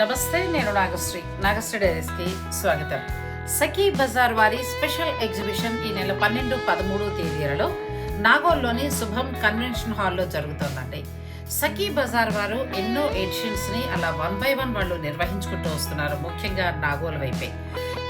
నమస్తే నేను నాగశ్రీ. నాగశ్రీ డైరీస్కి స్వాగతం. సఖీ బజార్ వారి స్పెషల్ ఎగ్జిబిషన్ ఈ నెల పన్నెండు పదమూడు తేదీలలో నాగోల్లోని శుభం కన్వెన్షన్ హాల్లో జరుగుతోందండి. సఖీ బజార్ వారు ఎన్నో ఎడిషన్స్ని అలా వన్ బై వన్ వాళ్ళు నిర్వహించుకుంటూ వస్తున్నారు. ముఖ్యంగా నాగోల్ వైపే.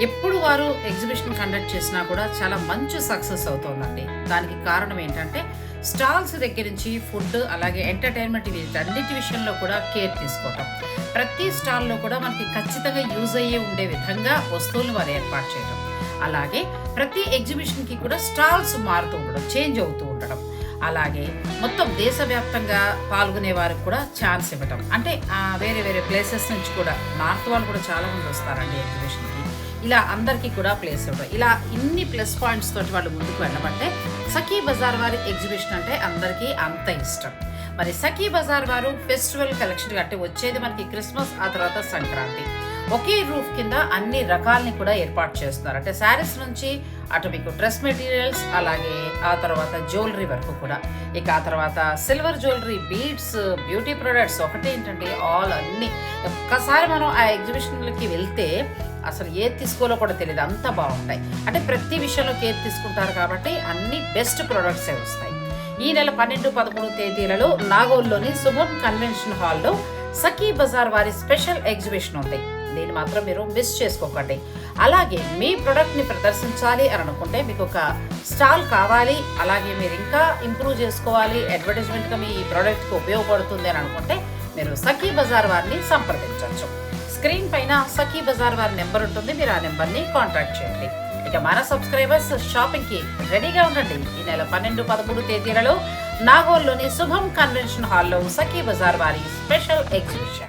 ఎప్పుడు వారు ఎగ్జిబిషన్ కండక్ట్ చేసినా కూడా చాలా మంచి సక్సెస్ అవుతోందండి. దానికి కారణం ఏంటంటే స్టాల్స్ దగ్గర నుంచి ఫుడ్ అలాగే ఎంటర్టైన్మెంట్ అన్నిటి విషయంలో కూడా కేర్ తీసుకోవటం. ప్రతి స్టాల్లో కూడా మనకి ఖచ్చితంగా యూజ్ అయ్యే ఉండే విధంగా వస్తువులు వారు ఏర్పాటు చేయడం అలాగే ప్రతి ఎగ్జిబిషన్కి కూడా స్టాల్స్ మారుతూ ఉండడం చేంజ్ అవుతూ ఉండడం. అలాగే మొత్తం దేశవ్యాప్తంగా పాల్గొనే వారికి కూడా ఛాన్స్ ఇవ్వటం. అంటే వేరే వేరే ప్లేసెస్ నుంచి కూడా నార్త్ వాళ్ళు కూడా చాలా మంది వస్తారండి ఎగ్జిబిషన్కి. ఇలా అందరికీ కూడా ప్లేస్ ఇవ్వడం ఇలా ఇన్ని ప్లస్ పాయింట్స్ తోటి వాళ్ళు ముందుకు వెళ్ళమంటే సఖీ బజార్ వారి ఎగ్జిబిషన్ అంటే అందరికీ అంత ఇష్టం. మరి సఖీ బజార్ వారు ఫెస్టివల్ కలెక్షన్ కట్టి వచ్చేది మనకి క్రిస్మస్ ఆ తర్వాత సంక్రాంతి. ఒకే రూఫ్ కింద అన్ని రకాలని కూడా ఏర్పాటు చేస్తున్నారు. అంటే శారీస్ నుంచి అటు మీకు డ్రెస్ మెటీరియల్స్ అలాగే ఆ తర్వాత జ్యువెలరీ వరకు కూడా. ఇక ఆ తర్వాత silver jewellery beads beauty products ఒకటి ఏంటంటే ఆల్ అన్ని. ఒక్కసారి మనం ఆ ఎగ్జిబిషన్లకి వెళ్తే అసలు ఏది తీసుకోవాలో కూడా తెలియదు. అంత బాగుంటాయి. అంటే ప్రతి విషయంలో కేర్ తీసుకుంటారు కాబట్టి అన్ని బెస్ట్ ప్రొడక్ట్సే వస్తాయి. ఈ నెల పన్నెండు పదమూడు తేదీలలో నాగోల్లోని శుభం కన్వెన్షన్ హాల్లో సఖీ బజార్ వారి స్పెషల్ ఎగ్జిబిషన్ ఉంది. దీన్ని మాత్రం మీరు మిస్ చేసుకోకండి. అలాగే మీ ప్రోడక్ట్ని ప్రదర్శించాలి అని అనుకుంటే మీకు ఒక స్టాల్ కావాలి. అలాగే మీరు ఇంకా ఇంప్రూవ్ చేసుకోవాలి. అడ్వర్టైజ్మెంట్గా మీ ప్రోడక్ట్కి ఉపయోగపడుతుంది అని అనుకుంటే మీరు సఖీ బజార్ వారిని సంప్రదించవచ్చు స్క్రీన్ పైన సఖీ బజార్ వారి నెంబర్ ఉంటుంది. మీరు ఆ నెంబర్ని కాంటాక్ట్ చేయండి. ఇక మన సబ్స్క్రైబర్స్ షాపింగ్కి రెడీగా ఉండండి. ఈ నెల పన్నెండు పదమూడు తేదీలలో నాగోల్లోని శుభం కన్వెన్షన్ హాల్లో సఖీ బజార్ వారి స్పెషల్ ఎగ్జిబిషన్.